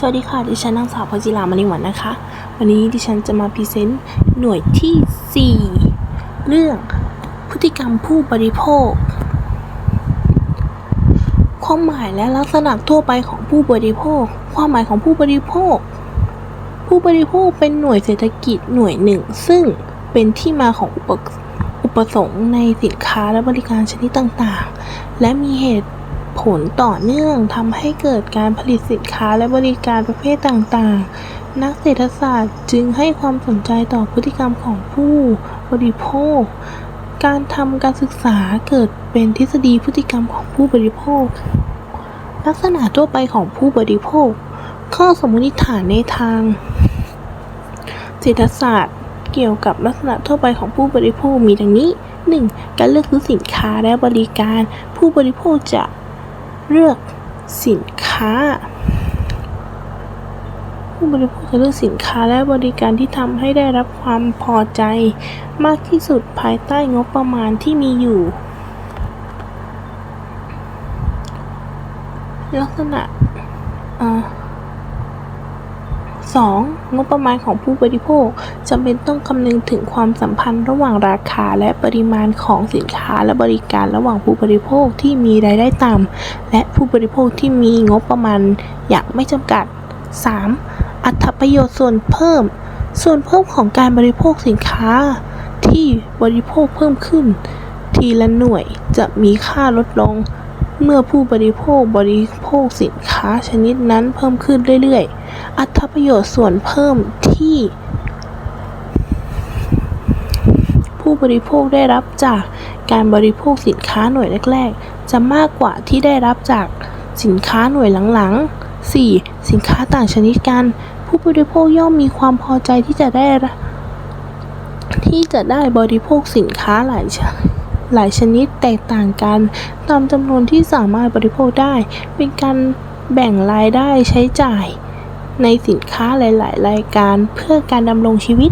สวัสดีค่ะ ดิฉันนางสาวพจิรามณีวันนะคะ วันนี้ดิฉันจะมาพรีเซนต์หน่วยที่ 4 เรื่องพฤติกรรมผู้บริโภค ความหมายและลักษณะทั่วไปของผู้บริโภค ความหมายของผู้บริโภค ผู้บริโภคเป็นหน่วยเศรษฐกิจหน่วยหนึ่ง ซึ่งเป็นที่มาของอุปอุปสงค์ในสินค้าและบริการชนิดต่างๆ และมีเหตุ ผลต่อเนื่องทำให้เกิดการผลิตสินค้าและบริการประเภทต่างๆ นักเศรษฐศาสตร์จึงให้ความสนใจต่อพฤติกรรมของผู้บริโภค การทำการศึกษาเกิดเป็นทฤษฎีพฤติกรรมของผู้บริโภค ลักษณะทั่วไปของผู้บริโภค ข้อสมมติฐานในทางเศรษฐศาสตร์เกี่ยวกับลักษณะทั่วไปของผู้บริโภคมีดังนี้ 1. การเลือกซื้อสินค้าและบริการ ผู้บริโภคจะ เลือกสินค้า ผู้บริโภคจะเลือกสินค้าและบริการที่ทำให้ได้รับความพอใจ มากที่สุดภายใต้งบประมาณที่มีอยู่ ลักษณะอ่า 2. งบประมาณของผู้บริโภคจำเป็นต้องคำนึงถึงความสัมพันธ์ระหว่างราคาและปริมาณของสินค้าและบริการระหว่างผู้บริโภคที่มีรายได้ต่ำและผู้บริโภคที่มีงบประมาณอย่างไม่จำกัด 3. อัตประโยชน์ส่วนเพิ่ม ส่วนเพิ่มของการบริโภคสินค้า ที่บริโภคเพิ่มขึ้น ทีละหน่วยจะมีค่าลดลง เมื่อผู้บริโภคบริโภคสินค้าชนิดนั้นเพิ่มขึ้นเรื่อยๆ อัตประโยชน์ส่วนเพิ่มที่ ผู้บริโภคได้รับจากการบริโภคสินค้าหน่วยแรก ๆ จะมากกว่าที่ได้รับจากสินค้าหน่วยหลังๆ 4. สินค้าต่างชนิดกัน ผู้บริโภคย่อมมีความพอใจที่จะได้ที่จะได้บริโภคสินค้าหลายชนิด หลายชนิดแตกต่างกัน ตามจำนวนที่สามารถบริโภคได้ เป็นการแบ่งรายได้ใช้จ่าย ในสินค้าหลาย ๆ รายการเพื่อการดำรงชีวิต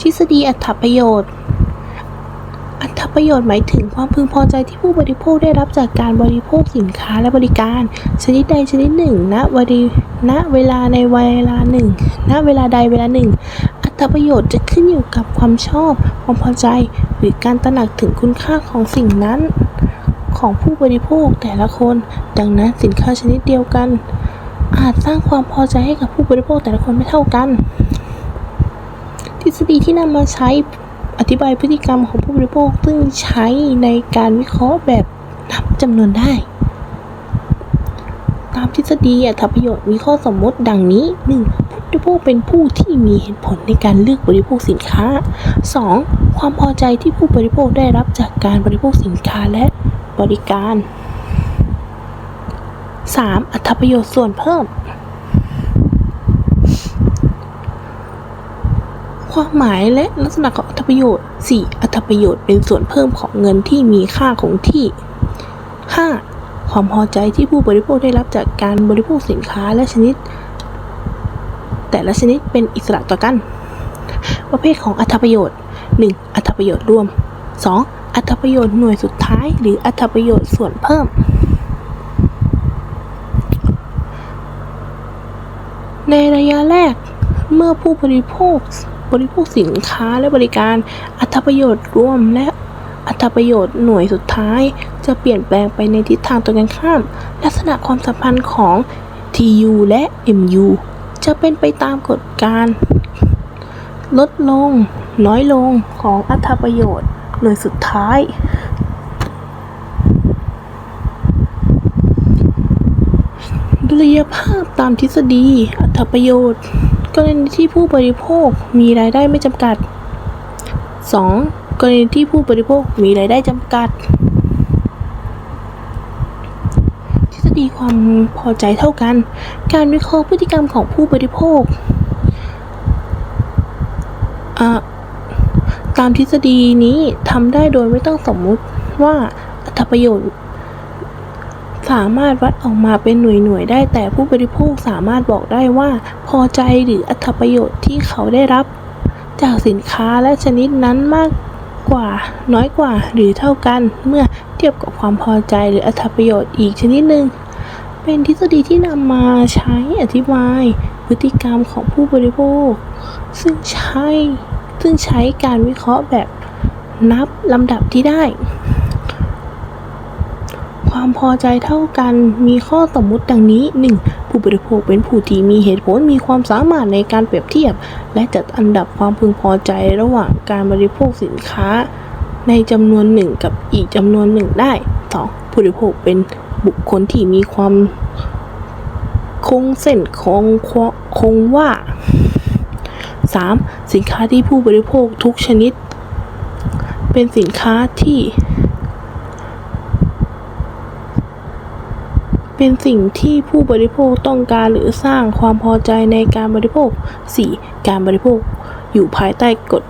ทฤษฎีอัตประโยชน์ อัตประโยชน์หมายถึงความพึงพอใจที่ผู้บริโภคได้รับจากการบริโภคสินค้าและบริการ ชนิดใดชนิดหนึ่งณวริณเวลาในเวลาหนึ่งณเวลาใดเวลาหนึ่ง อัตประโยชน์จะขึ้นอยู่กับความชอบ ความพอใจ หรือการตระหนักถึงคุณค่าของสิ่งนั้น ของผู้บริโภคแต่ละคน ดังนั้นสินค้าชนิดเดียวกัน อาจสร้างความพอใจให้กับผู้บริโภคแต่ละคนไม่เท่ากัน ทฤษฎีที่นำมาใช้อธิบายพฤติกรรมของผู้บริโภคซึ่งใช้ในการวิเคราะห์แบบนับจำนวนได้ ตามทฤษฎีอัตประโยชน์มีข้อสมมติดังนี้ 1. ผู้บริโภคเป็นผู้ที่มีเหตุผลในการเลือกบริโภคสินค้า 2. ความพอใจที่ผู้บริโภคได้รับจากการบริโภคสินค้าและบริการ 3. อัตประโยชน์ส่วนเพิ่ม ความหมายและลักษณะของอัตประโยชน์ 4. อัตประโยชน์เป็นส่วนเพิ่มของเงินที่มีค่าคงที่ 5. ความพอใจที่ผู้บริโภคได้รับจากการบริโภคสินค้าและชนิด ละชนิดเป็นอิสระต่อกัน ประเภทของอัตประโยชน์ 1. อัตประโยชน์รวม 2. อัตประโยชน์หน่วยสุดท้าย หรืออัตประโยชน์ส่วนเพิ่ม ในระยะแรกเมื่อผู้บริโภคบริโภคสินค้าและบริการอัตประโยชน์รวมและอัตประโยชน์หน่วยสุดท้าย จะเปลี่ยนแปลงไปในทิศทางตรงกันข้าม ลักษณะความสัมพันธ์ของ TU และ MU จะเป็นไปตามกฎการลดลง น้อยลงของอัตประโยชน์หน่วยสุดท้ายดุลยภาพตามทฤษฎี อัตประโยชน์ กรณีที่ผู้บริโภคมีรายได้ไม่จำกัด 2. กรณีที่ผู้บริโภคมีรายได้จำกัด ทฤษฎีความพอใจเท่ากัน การวิเคราะห์พฤติกรรมของผู้บริโภคตามทฤษฎีนี้ทำได้โดยไม่ต้องสมมุติว่าอัตประโยชน์ สามารถวัดออกมาเป็นหน่วยๆได้แต่ผู้บริโภคสามารถบอกได้ว่า พอใจหรืออัตประโยชน์ที่เขาได้รับ จากสินค้าและชนิดนั้นมากกว่า น้อยกว่าหรือเท่ากัน เมื่อเทียบกับความพอใจหรืออัตประโยชน์อีกชนิดหนึ่ง เป็นทฤษฎีที่นำมาใช้อธิบายพฤติกรรมของผู้บริโภค ซึ่งใช้ซึ่งใช้การวิเคราะห์แบบนับลำดับที่ได้ ความพอใจเท่ากันมีข้อสมมุติดังนี้ 1. ผู้บริโภคเป็นผู้ที่มีเหตุผลมีความสามารถในการเปรียบเทียบ และจัดอันดับความพึงพอใจระหว่างการบริโภคสินค้า ในจำนวนหนึ่งกับอีกจำนวนหนึ่งได้ 2. ผู้บริโภคเป็น บุคคลที่มีความคงเส้นคงคงว่า 3. สินค้าที่ผู้บริโภคทุกชนิด เป็นสินค้าที่ เป็นสิ่งที่ผู้บริโภคต้องการหรือสร้างความพอใจในการบริโภค 4. การบริโภคอยู่ภายใต้กฎ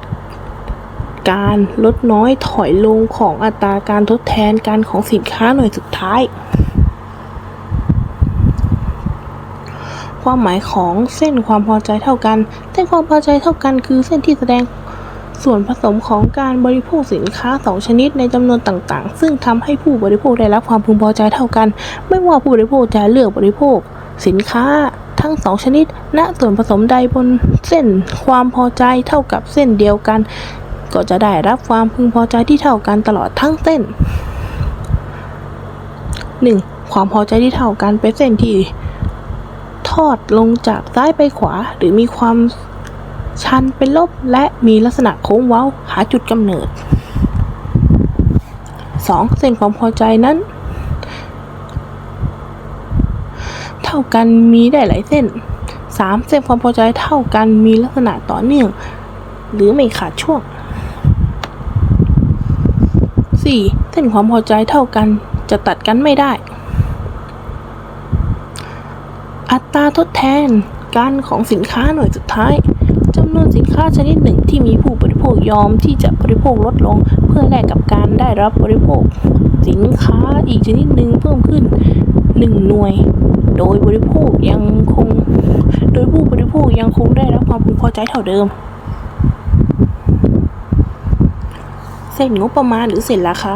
การลดน้อยถอยลงของอัตราการทดแทนกันของสินค้าหน่วยสุดท้าย ความหมายของเส้นความพอใจเท่ากัน เส้นความพอใจเท่ากันคือเส้นที่แสดงส่วนผสมของการบริโภคสินค้าสองชนิดในจำนวนต่างๆ ซึ่งทำให้ผู้บริโภคได้รับความพึงพอใจเท่ากัน ไม่ว่าผู้บริโภคจะเลือกบริโภค สินค้าทั้งสองชนิด ณ ส่วนผสมใดบนเส้นความพอใจเท่ากับเส้นเดียวกัน ก็จะได้รับความพึงพอใจที่เท่ากันตลอดทั้งเส้น 1. ความพอใจที่เท่ากันเป็นเส้นที่ ทอดลงจากซ้ายไปขวา หรือมีความชันเป็นลบและมีลักษณะโค้งเว้าหาจุดกำเนิด 2. เส้นความพอใจนั้น เท่ากันมีได้หลายเส้น 3. เส้นความพอใจเท่ากันมีลักษณะต่อเนื่อง หรือไม่ขาดช่วง 4. เส้นความพอใจเท่ากันจะตัดกันไม่ได้ อัตราทดแทนกันของสินค้าหน่วยสุดท้ายจำนวนสินค้าชนิดหนึ่งที่มีผู้บริโภคยอมที่จะบริโภคลดลง เพื่อแลกกับการได้รับบริโภค สินค้าอีกชนิดหนึ่งเพิ่มขึ้น 1 หน่วย โดยบริโภคยังคง โดยผู้บริโภคยังคงได้รับความพึงพอใจเท่าเดิม เส้นงบประมาณหรือเส้นราคา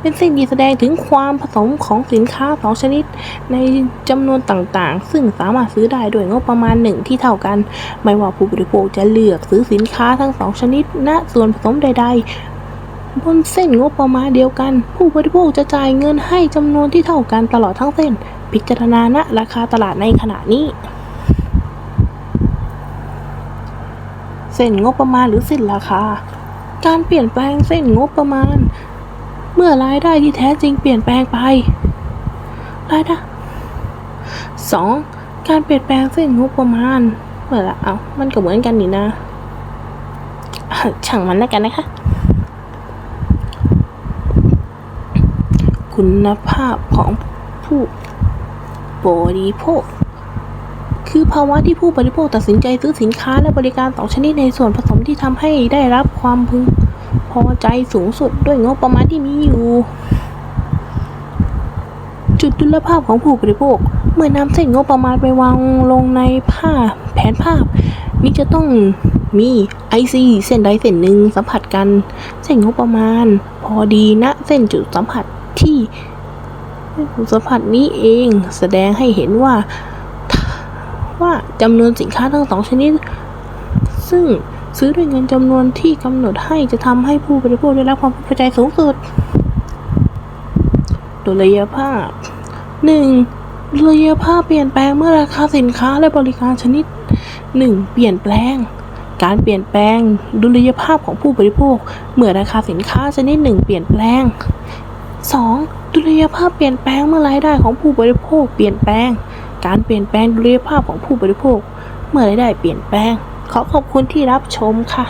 เป็นเส้นที่แสดงถึงความผสมของสินค้าสองชนิด ในจำนวนต่างๆ ซึ่งสามารถซื้อได้ด้วยงบประมาณหนึ่งที่เท่ากัน ไม่ว่าผู้บริโภคจะเลือกซื้อสินค้าทั้งสองชนิดณส่วนผสมใด ๆบนเส้นงบประมาณเดียวกัน ผู้บริโภคจะจ่ายเงินให้จำนวนที่เท่ากันตลอดทั้งเส้น พิจารณาณราคาตลาดในขณะนี้ เส้นงบประมาณหรือเส้นราคา การเปลี่ยนแปลงเส้นงบประมาณ เมื่อรายได้ที่แท้จริงเปลี่ยนแปลงไปรายได้สองการเปลี่ยนแปลงเส้นงบประมาณเมื่อละเอามันก็เหมือนกันนี่นะอะช่างมันแล้วกันนะคะ คุณภาพของผู้บริโภค คือภาวะที่ผู้บริโภคตัดสินใจซื้อสินค้าและบริการสองชนิดในส่วนผสมที่ทำให้ได้รับความพึงพอใจสูงสุดด้วยงบประมาณที่มีอยู่ จุดดุลภาพของผู้บริโภค เมื่อนำเส้นงบประมาณไปวางลงในภาพแผนภาพ นี้จะต้องมี IC เส้นใดเส้นหนึ่งสัมผัสกัน เส้นงบประมาณ พอดีณเส้นจุดสัมผัสที่จุดสัมผัสนี้เองแสดงให้เห็นว่า ว่าจำนวนสินค้าทั้งสองชนิด ซึ่งซื้อด้วยเงินจำนวนที่กำหนดให้จะทำให้ผู้บริโภคได้รับความพอใจสูงสุดดุลยภาพ 1. ดุลยภาพเปลี่ยนแปลงเมื่อราคาสินค้าและบริการชนิด 1. เปลี่ยนแปลง การเปลี่ยนแปลงดุลยภาพของผู้บริโภค เมื่อราคาสินค้าชนิดหนึ่งเปลี่ยนแปลง 2. ดุลยภาพเปลี่ยนแปลงเมื่อรายได้ของผู้บริโภคเปลี่ยนแปลง การเปลี่ยนแปลงดุลยภาพของผู้บริโภค เมื่อรายได้เปลี่ยนแปลง ขอขอบคุณที่รับชมค่ะ